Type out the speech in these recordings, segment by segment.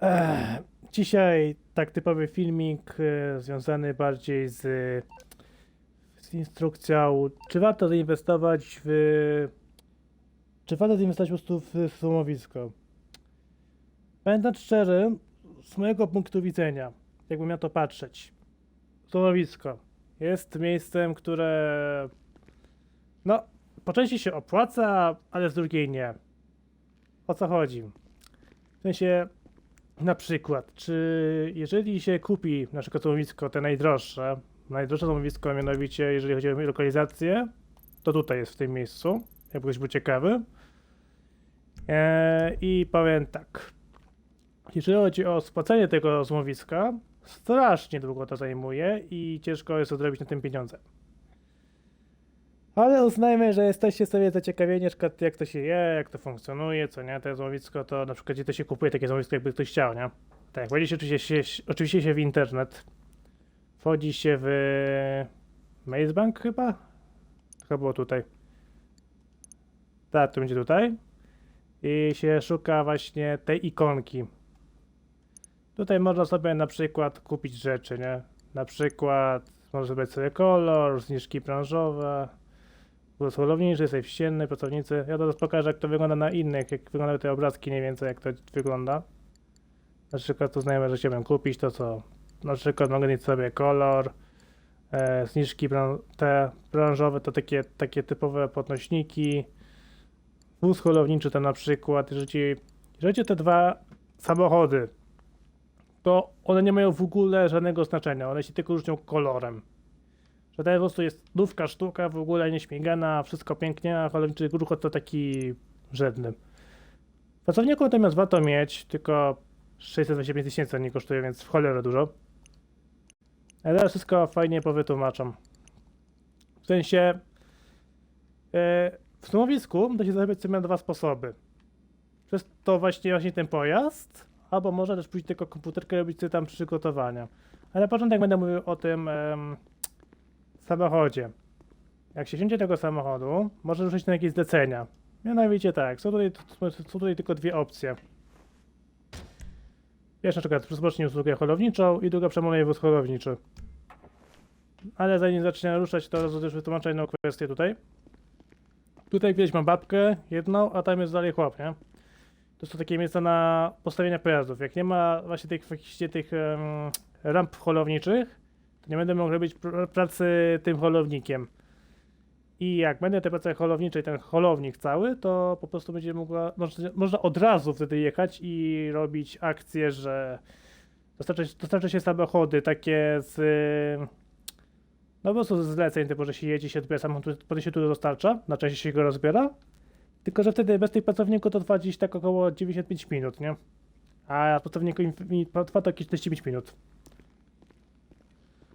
Ech, dzisiaj tak typowy filmik e, związany bardziej z, z instrukcją, czy warto zainwestować w. Czy warto zainwestować po prostu w słomowisko. Będąc szczery, z mojego punktu widzenia, jakbym miał to patrzeć, słomowisko jest miejscem, które. No, po części się opłaca, ale z drugiej nie. O co chodzi? W sensie, na przykład, czy jeżeli się kupi na przykład złomowisko, te najdroższe, najdroższe złomowisko, mianowicie jeżeli chodzi o lokalizację, to tutaj jest w tym miejscu, jakby ktoś był ciekawy. Eee, I powiem tak, jeżeli chodzi o spłacenie tego złomowiska, strasznie długo to zajmuje i ciężko jest zrobić na tym pieniądze. Ale uznajmy, że jesteście sobie zaciekawieni, na przykład jak to się je, jak to funkcjonuje, co nie, to złomowisko, to na przykład gdzie to się kupuje takie złomowisko, jakby ktoś chciał, nie? Tak, wchodzi się oczywiście, się oczywiście się w internet, wchodzi się w Mazebank chyba? Chyba było tutaj. Tak, to będzie tutaj. I się szuka właśnie tej ikonki. Tutaj można sobie na przykład kupić rzeczy, nie? Na przykład można wybrać sobie kolor, zniżki branżowe, Błogosławniejszy, jesteś wścienny, pracownicy. Ja teraz pokażę, jak to wygląda na innych, jak wyglądają te obrazki mniej więcej, jak to wygląda. Na przykład tu znajome, że chciałbym kupić to, co... Na przykład mogę mieć sobie kolor, e, zniżki te branżowe, to takie, takie typowe podnośniki. Wóz holowniczy to na przykład, jeżeli, jeżeli te dwa samochody, to one nie mają w ogóle żadnego znaczenia, one się tylko różnią kolorem. To po prostu jest nówka sztuka, w ogóle nie śmigana, wszystko pięknie, a holowniczy gruchot to taki żedny. Pracowników natomiast warto mieć, tylko 625 tysięcy nie kosztuje, więc w cholerę dużo. Ale wszystko fajnie powytłumaczam. W sensie e, w stanowisku da się zarabiać sobie na dwa sposoby. Przez to właśnie właśnie ten pojazd, albo można też pójść tylko komputerkę robić sobie tam przygotowania. Ale na początek będę mówił o tym em, samochodzie. Jak się wsiądzie do tego samochodu, może ruszyć na jakieś zlecenia. Mianowicie tak, są tutaj, są tutaj tylko dwie opcje. Pierwsza przykład rozpocznij usługę holowniczą i druga przemówienie wóz holowniczy. Ale zanim zacznie ruszać, to też wytłumaczę jedną kwestię tutaj. Tutaj gdzieś mam babkę, jedną, a tam jest dalej chłop, nie? To są takie miejsca na postawienie pojazdów. Jak nie ma właśnie tych, tych em, ramp holowniczych, to nie będę mógł robić pr- pracy tym holownikiem. I jak będę te prace holowniczej, ten holownik cały, to po prostu będzie mogła, można, można od razu wtedy jechać i robić akcje, że dostarcza, się samochody takie z no po prostu ze zleceń, typu, że się jedzie, się odbiera samochód, potem się tu dostarcza, na części się go rozbiera. Tylko, że wtedy bez tych pracowników to trwa gdzieś tak około 95 minut, nie? A pracowniku trwa to jakieś 45 minut.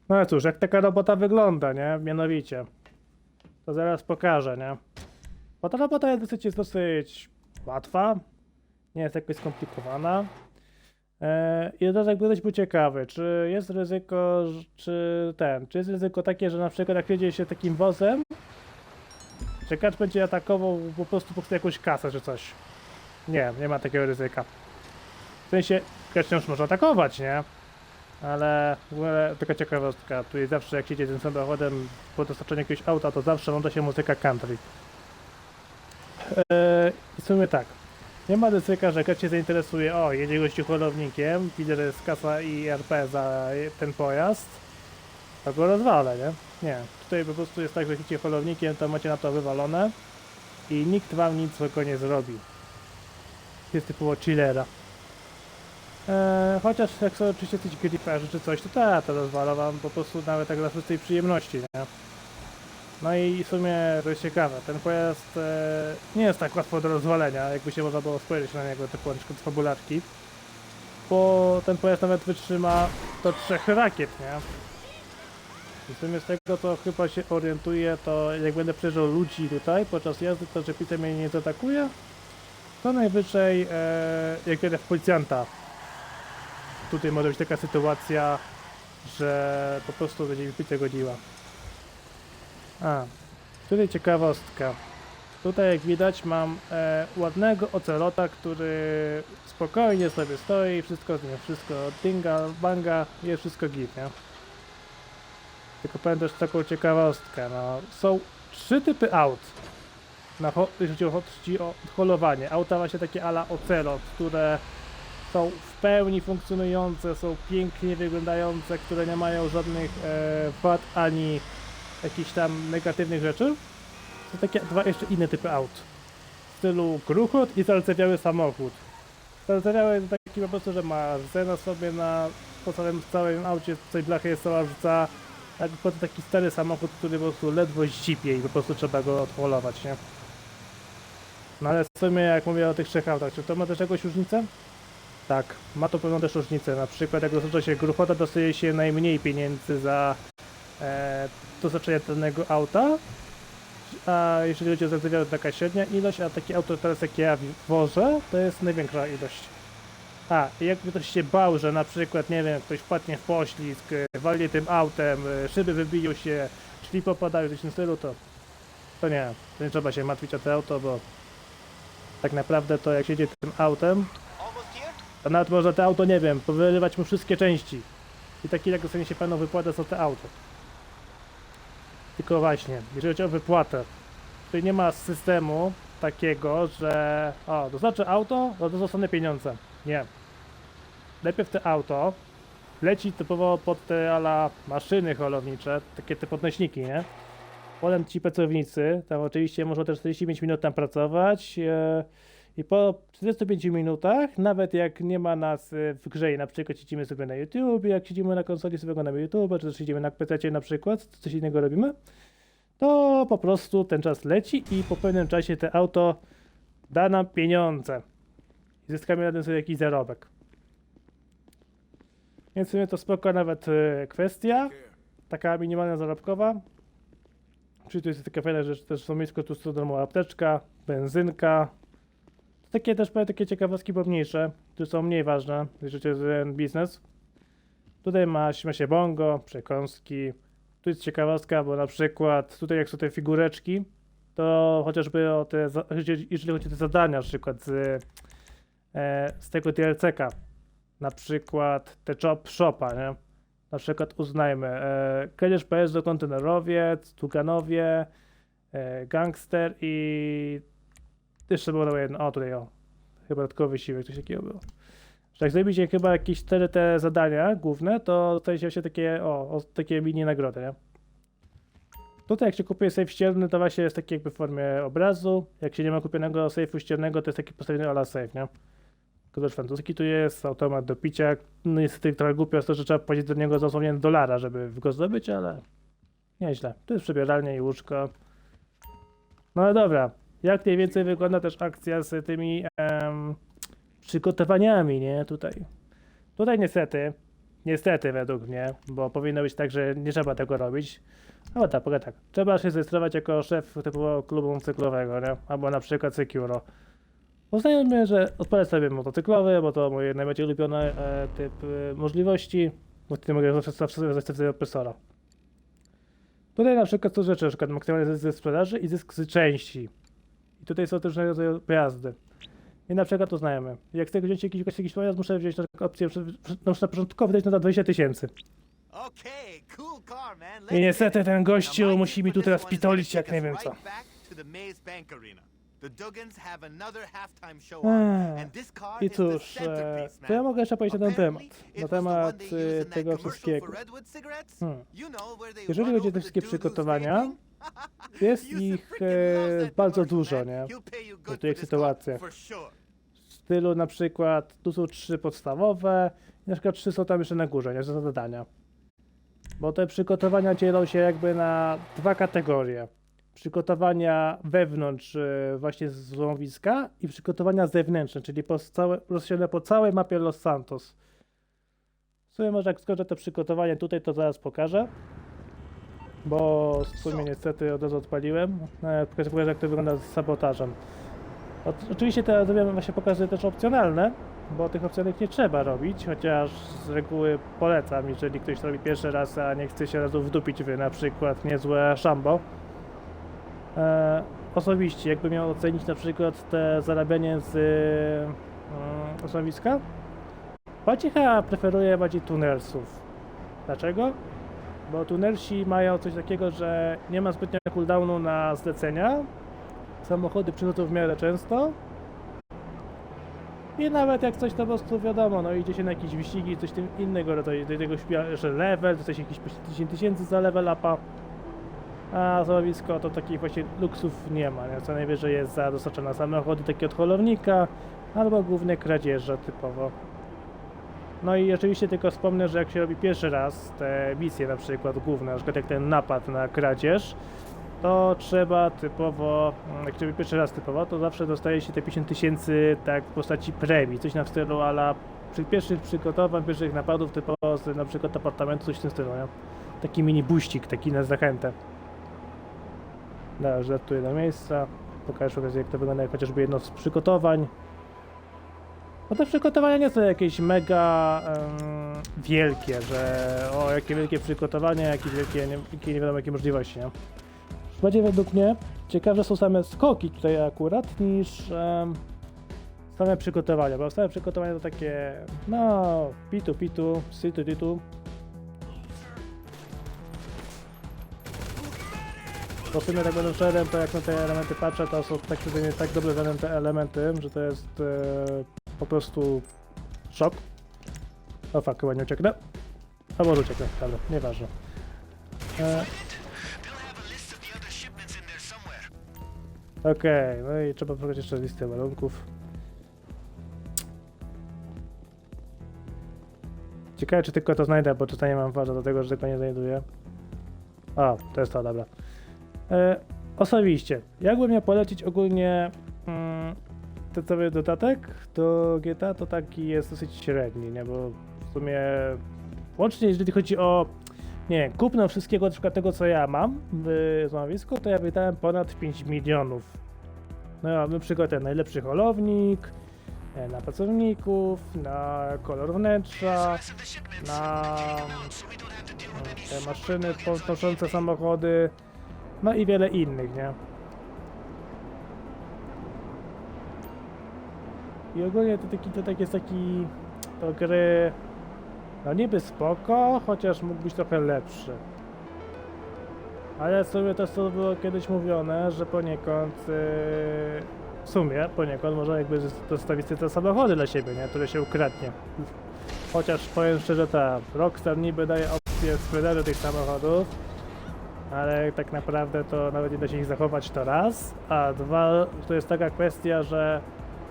No cóż, jak taka robota wygląda, nie? Mianowicie. To zaraz pokażę, nie? Bo ta robota jest dosyć, jest dosyć łatwa. Nie jest jakoś skomplikowana. E, I teraz jakby ktoś był ciekawy, czy jest ryzyko, czy ten, czy jest ryzyko takie, że na przykład jak jedzie się takim wozem, że kacz będzie atakował po prostu po prostu jakąś kasę czy coś. Nie, nie ma takiego ryzyka. W sensie, kacz wciąż może atakować, nie? Ale w ogóle taka ciekawostka, tu jest zawsze jak jedzie tym samochodem po dostarczeniu jakiegoś auta, to zawsze włącza się muzyka country. Eee, I w sumie tak. Nie ma ryzyka, że ktoś się zainteresuje, o, jedzie gościu holownikiem, widzę, że jest kasa i RP za ten pojazd, to go rozwalę, nie? Nie. Tutaj po prostu jest tak, że jedziecie holownikiem, to macie na to wywalone i nikt wam nic złego nie zrobi. Jest typowo chillera. Eee, chociaż jak są oczywiście coś griperzy czy coś, to tak, to rozwala wam po prostu nawet tak dla prostej przyjemności, nie? No i w sumie to jest ciekawe, ten pojazd e, nie jest tak łatwo do rozwalenia, jakby się można było spojrzeć na niego, typu na przykład fabularki. Bo ten pojazd nawet wytrzyma do trzech rakiet, nie? I w sumie z tego co chyba się orientuję, to jak będę przeżył ludzi tutaj podczas jazdy, to że pice mnie nie zaatakuje, to najwyżej e, jak jadę w policjanta. Tutaj może być taka sytuacja, że po prostu będzie mi pizza godziła. A, tutaj ciekawostka. Tutaj jak widać mam e, ładnego ocelota, który spokojnie sobie stoi, wszystko z nim, wszystko dinga, banga, jest wszystko git, nie? Tylko powiem też taką ciekawostkę, no są trzy typy aut. Na, jeśli chodzi o holowanie. Auta właśnie takie ala ocelot, które są w pełni funkcjonujące, są pięknie wyglądające, które nie mają żadnych e, wad ani jakichś tam negatywnych rzeczy. Są takie dwa jeszcze inne typy aut. W stylu gruchot i zardzewiały samochód. Zardzewiały to taki po prostu, że ma rdze na sobie na po całym, całym aucie, tej blachy jest cała rdza. A potem taki stary samochód, który po prostu ledwo ścipie i po prostu trzeba go odholować, nie? No ale w sumie jak mówię o tych trzech autach, czy to ma też jakąś różnicę? Tak, ma to pewną też różnicę. Na przykład jak rozlicza się gruchota, dostaje się najmniej pieniędzy za e, dostarczenie danego auta, a jeżeli chodzi o zardzewiałe, to taka średnia ilość, a takie auto teraz jak ja wożę, to jest największa ilość. A, jakby ktoś się bał, że na przykład, nie wiem, ktoś wpadnie w poślizg, walnie tym autem, e, szyby wybiją się, drzwi popadają, coś w tym stylu, to, to nie, to nie trzeba się martwić o to auto, bo tak naprawdę to jak siedzi tym autem, To nawet można to auto, nie wiem, powyrywać mu wszystkie części. I taki jak dostanie się pełną wypłatę za to auto. Tylko właśnie, jeżeli chodzi o wypłatę, tutaj nie ma systemu takiego, że o, dostarczę auto, no to zostanę pieniądze. Nie. Najpierw te auto leci typowo pod te ala maszyny holownicze, takie te podnośniki, nie? Potem ci pracownicy, tam oczywiście można też 45 minut tam pracować e, i po 45 minutach, nawet jak nie ma nas e, w grze i na przykład siedzimy sobie na YouTube, jak siedzimy na konsoli sobie oglądamy YouTube, czy też siedzimy na PC na przykład, coś innego robimy, to po prostu ten czas leci i po pewnym czasie te auto da nam pieniądze. I zyskamy na tym sobie jakiś zarobek. Więc w sumie to spoko nawet e, kwestia, taka minimalna zarobkowa. Czyli to jest taka fajna rzecz, też są blisko tu stodomowa apteczka, benzynka. Takie też powiem, takie ciekawostki pomniejsze, które są mniej ważne, jeżeli jest ten biznes. Tutaj ma, ma się bongo, przekąski. Tu jest ciekawostka, bo na przykład tutaj jak są te figureczki, to chociażby o te, jeżeli chodzi o te zadania, na przykład z, e, z tego DLC-ka, na przykład te Chop Shopa, nie? Na przykład uznajmy e, kradzież pojazdu kontenerowiec, Tuganowie, e, gangster i jeszcze było jedno, o tutaj o, chyba dodatkowy wysiłek, coś takiego było. Że jak zrobicie chyba jakieś cztery te zadania główne, to dostaje się takie, o, o takie mini nagrody, nie? Tutaj jak się kupuje safe ścierny, to właśnie jest taki jakby w formie obrazu. Jak się nie ma kupionego safe'u ściernego, to jest taki postawiony ala safe, nie? Kodowicz francuski tu jest, automat do picia. No niestety trochę głupio jest to, że trzeba płacić do niego dosłownie dolara, żeby go zdobyć, ale nieźle. Tu jest przebieralnia i łóżko. No ale dobra, jak mniej więcej wygląda też akcja z tymi em, przygotowaniami, nie? Tutaj. Tutaj niestety, niestety według mnie, bo powinno być tak, że nie trzeba tego robić. No tak, powiem tak. Trzeba się zrejestrować jako szef typowego klubu cyklowego, nie? Albo na przykład Securo. Uznajmy, że odpalę sobie motocyklowy, bo to mój najbardziej ulubiony e, typ e, możliwości, bo wtedy mogę zawsze zawsze zastosować sobie opresora. Tutaj na przykład są rzeczy, na przykład maksymalny zysk ze sprzedaży i zysk z części. I tutaj są też rodzaju pojazdy. I na przykład uznajemy, jak chcę wziąć jakiś, jakiś pojazd, muszę wziąć na przykład opcję, no, na początkowo wydać na 20 tysięcy. I niestety ten gościu musi mi tu teraz pitolić jak nie wiem co. car I cóż, e, to ja mogę jeszcze powiedzieć na ten temat. Na temat e, tego wszystkiego. Hmm. Jeżeli chodzi o te wszystkie przygotowania? Jest ich e, bardzo dużo, nie? W tych sytuacjach. W stylu na przykład, tu są trzy podstawowe, i na przykład trzy są tam jeszcze na górze, nie, za zadania. Bo te przygotowania dzielą się jakby na dwa kategorie. Przygotowania wewnątrz e, właśnie z złomowiska i przygotowania zewnętrzne, czyli po całe, rozsiane po całej mapie Los Santos. W sumie może jak skończę to przygotowanie tutaj, to zaraz pokażę. Bo w sumie niestety od razu odpaliłem. E, Pokażę, jak to wygląda z sabotażem. Oczywiście te zrobiłem właśnie pokazuję też opcjonalne, bo tych opcjonalnych nie trzeba robić, chociaż z reguły polecam, jeżeli ktoś to robi pierwszy raz, a nie chce się razu wdupić w na przykład niezłe szambo. E, osobiście, jakby miał ocenić na przykład te zarabianie z e, osobiska, bardziej chyba preferuję bardziej tunersów. Dlaczego? Bo tunersi mają coś takiego, że nie ma zbytnio cooldownu na zlecenia. Samochody przychodzą w miarę często. I nawet jak coś to po prostu wiadomo, no idzie się na jakieś wyścigi, coś tym innego do tego że level, coś jakieś po 10 tysięcy za level upa. A złowisko to takich właśnie luksów nie ma, nie? co najwyżej jest za dostarczone samochody takie od holownika, albo głównie kradzieże typowo. No i oczywiście tylko wspomnę, że jak się robi pierwszy raz te misje na przykład główne, na przykład jak ten napad na kradzież, to trzeba typowo, mm, jak się robi pierwszy raz typowo, to zawsze dostaje się te 50 tysięcy tak w postaci premii, coś na stylu ala przy pierwszych przygotowań, pierwszych napadów typowo z na przykład apartamentu, coś w tym stylu, nie? Taki mini buścik, taki na zachętę. Dobra, żartuję do miejsca. Pokażę przy okazji jak to wygląda jak chociażby jedno z przygotowań. No te przygotowania nie są jakieś mega em, wielkie, że o jakie wielkie przygotowania, jakie wielkie, nie, jakie nie wiadomo jakie możliwości, nie? Bardziej według mnie ciekawe są same skoki tutaj akurat niż em, same przygotowania, bo same przygotowania to takie no pitu pitu, situ titu. Bo tak będę szczerym, to jak na te elementy patrzę, to są tak, sobie tak dobrze zadane te elementy, że to jest e, po prostu szok. O fuck, chyba nie ucieknę. A może ucieknę, dobra, nieważne. E, Okej, no i trzeba pokazać jeszcze listę warunków. Ciekawe, czy tylko to znajdę, bo nie mam waża do tego, że tego nie znajduję. O, to jest to, dobra. E, osobiście, jakbym miał polecić ogólnie mm, ten cały dodatek do GTA, to taki jest dosyć średni, nie? Bo w sumie łącznie jeżeli chodzi o nie kupno wszystkiego, na przykład tego, co ja mam w złomowisku, to ja wydałem ponad 5 milionów. No ja na przykład ten najlepszy holownik, e, na pracowników, na kolor wnętrza, na te maszyny podnoszące samochody, no i wiele innych, nie? I ogólnie to taki, to tak jest taki, to gry, no niby spoko, chociaż mógł być trochę lepszy. Ale w sumie też to było kiedyś mówione, że poniekąd, yy, w sumie poniekąd można jakby zostawić te samochody dla siebie, nie? Które się ukradnie. Chociaż powiem szczerze, ta Rockstar niby daje opcję sprzedaży tych samochodów, ale tak naprawdę to nawet nie da się ich zachować to raz, a dwa to jest taka kwestia, że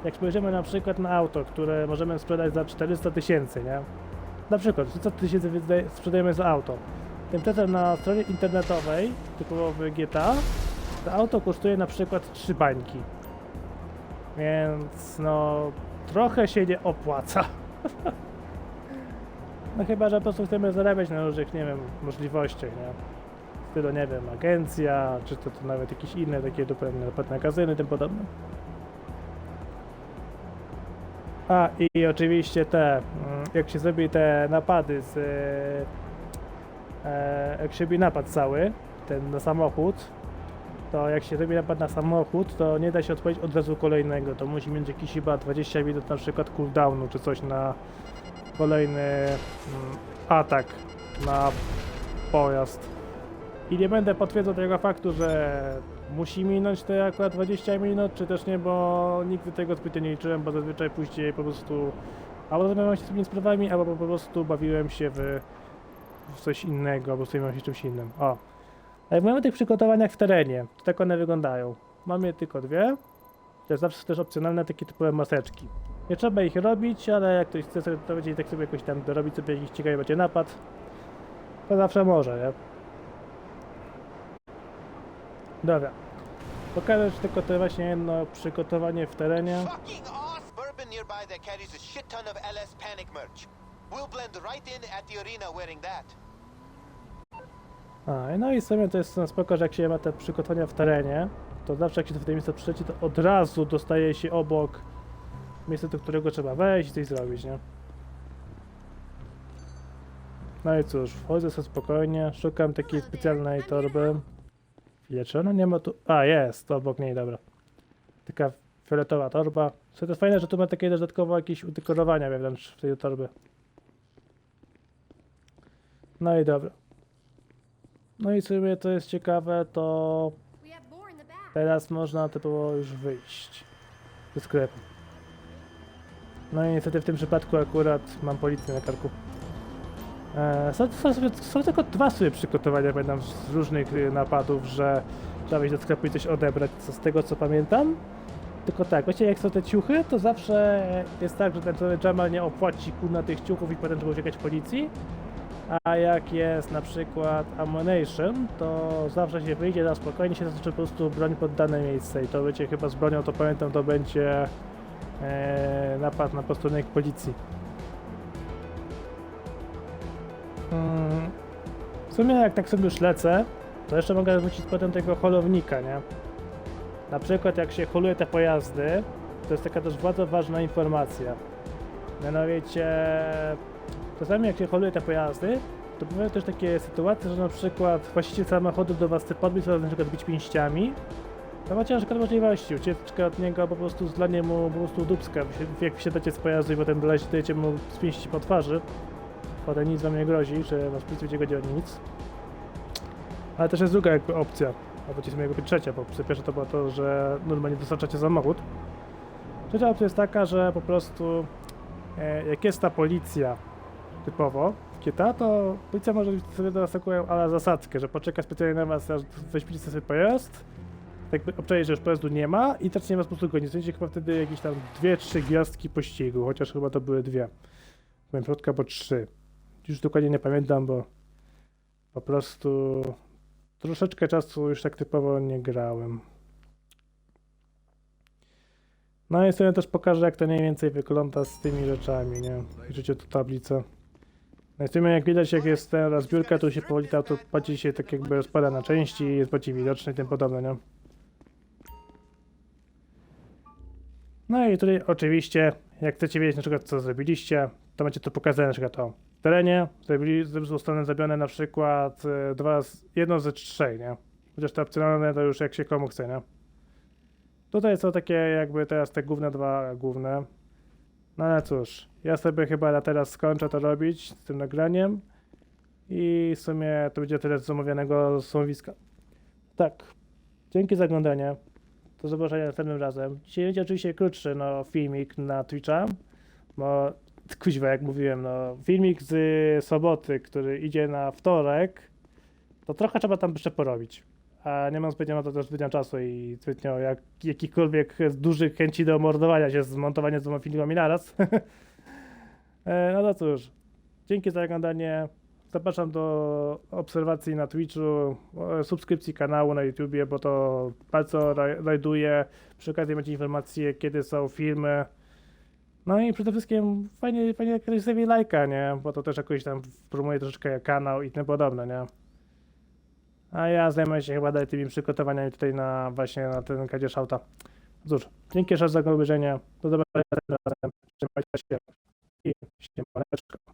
jak spojrzymy na przykład na auto, które możemy sprzedać za 400 tysięcy, nie? Na przykład 400 tysięcy sprzedajemy za auto. Tymczasem na stronie internetowej, typowo w GTA, to auto kosztuje na przykład 3 bańki. Więc no, trochę się nie opłaca. no chyba, że po prostu chcemy zarabiać na różnych, nie wiem, możliwościach, nie? Stylu, nie wiem, agencja, czy to, to nawet jakieś inne takie zupełnie magazyny tym podobne. A i oczywiście te, mm, jak się zrobi te napady z. E, jak się robi napad cały, ten na samochód, to jak się robi napad na samochód, to nie da się odpowiedzieć od razu kolejnego. To musi mieć jakiś chyba 20 minut na przykład cooldownu czy coś na kolejny mm, atak na pojazd. I nie będę potwierdzał tego faktu, że musi minąć te akurat 20 minut, czy też nie, bo nigdy tego zbytnio nie liczyłem, bo zazwyczaj później po prostu albo zajmowałem się tymi sprawami, albo po prostu bawiłem się w, w coś innego, albo zajmowałem się czymś innym. O. Jak mamy tych przygotowaniach w terenie, to tak one wyglądają. Mamy tylko dwie. To zawsze też opcjonalne takie typowe maseczki. Nie trzeba ich robić, ale jak ktoś chce sobie to będzie tak sobie jakoś tam dorobić sobie jakiś ciekawy będzie napad, to zawsze może, nie? Dobra. Pokażę ci tylko to właśnie jedno przygotowanie w terenie. Fucking ass! Bourbon nearby that carries a shit ton of LS Panic merch. We'll blend right in at the arena wearing that. A, no i sobie to jest no spoko, że jak się ma te przygotowania w terenie, to zawsze jak się w to miejsce przyleci, to od razu dostaje się obok miejsca, do którego trzeba wejść i coś zrobić, nie? No i cóż, wchodzę sobie spokojnie, szukam takiej specjalnej torby. Chwilę, czy ona nie ma tu... A, jest, to obok niej, dobra. Taka fioletowa torba. Co to jest fajne, że tu ma takie dodatkowo jakieś udekorowania wewnątrz w tej torby. No i dobra. No i sobie to jest ciekawe, to teraz można typowo już wyjść ze sklepu. No i niestety w tym przypadku akurat mam policję na karku. E, są, są, są tylko dwa sobie przygotowania, pamiętam, z różnych y, napadów, że trzeba wejść do sklepu i coś odebrać, co z tego co pamiętam. Tylko tak, właśnie jak są te ciuchy, to zawsze jest tak, że ten cały Jamal nie opłaci na tych ciuchów i potem trzeba uciekać policji. A jak jest na przykład ammunition, to zawsze się wyjdzie na spokojnie, się zacznie po prostu broń pod dane miejsce i to będzie chyba z bronią, to pamiętam, to będzie e, napad na posterunek policji. W sumie jak tak sobie już lecę, to jeszcze mogę wrócić potem tego holownika, nie? Na przykład jak się holuje te pojazdy, to jest taka też bardzo ważna informacja. Mianowicie, czasami jak się holuje te pojazdy, to bywają też takie sytuacje, że na przykład właściciel samochodu do was chce podbić, na przykład bić pięściami, to macie na przykład możliwości ucieczka od niego, po prostu zlanie mu po prostu się- jak wsiadacie z pojazdu i potem dajecie mu z pięści po twarzy, potem nic wam nie grozi, że was policja będzie chodzi o nic. Ale też jest druga jakby opcja, albo ci jakby trzecia, bo pierwsza to było to, że normalnie dostarczacie samochód. Trzecia opcja jest taka, że po prostu e, jak jest ta policja typowo kieta, to policja może sobie do was taką ale zasadzkę, że poczeka specjalnie na was, aż weźmiecie sobie pojazd, jakby obczaje, że już pojazdu nie ma i zacznie was po prostu gonić. Będzie chyba wtedy jakieś tam dwie, trzy gwiazdki pościgu, chociaż chyba to były dwie. Byłem środka, bo trzy. Już dokładnie nie pamiętam, bo po prostu troszeczkę czasu już tak typowo nie grałem. No i sobie też pokażę, jak to mniej więcej wygląda z tymi rzeczami, nie? Piszecie tu tablicę. No i w sumie jak widać, jak jest ta rozbiórka, to się powoli to bardziej się tak jakby rozpada na części, jest bardziej widoczny i tym podobne, nie? No i tutaj oczywiście, jak chcecie wiedzieć na przykład co zrobiliście, to macie to pokazane na przykład o w terenie, zrobili, zostaną zrobione na przykład e, dwa, jedno ze trzech, nie? Chociaż te opcjonalne to już jak się komu chce, nie? Tutaj są takie jakby teraz te główne dwa główne. No ale cóż, ja sobie chyba na teraz skończę to robić z tym nagraniem i w sumie to będzie tyle z omawianego słuchowiska. Tak, dzięki za oglądanie. Do zobaczenia następnym razem. Dzisiaj będzie oczywiście krótszy no, filmik na Twitcha, bo kuźwa jak mówiłem, no filmik z soboty, który idzie na wtorek, to trochę trzeba tam jeszcze porobić. A nie mam zbytnio na to też zbytnio czasu i zbytnio jak, jakichkolwiek dużych chęci do mordowania się z montowaniem z dwoma filmami naraz. E, no to cóż, dzięki za oglądanie. Zapraszam do obserwacji na Twitchu, e, subskrypcji kanału na YouTubie, bo to bardzo ra- rajduje. Przy okazji macie informacje, kiedy są filmy. No i przede wszystkim fajnie, fajnie jak ktoś sobie lajka, nie? Bo to też jakoś tam promuje troszeczkę kanał i tym podobne, nie? A ja zajmuję się chyba dalej tymi przygotowaniami tutaj na właśnie na ten kadzie szauta. Cóż, dzięki jeszcze za obejrzenie. Do zobaczenia razem. Trzymajcie się i siemaneczko.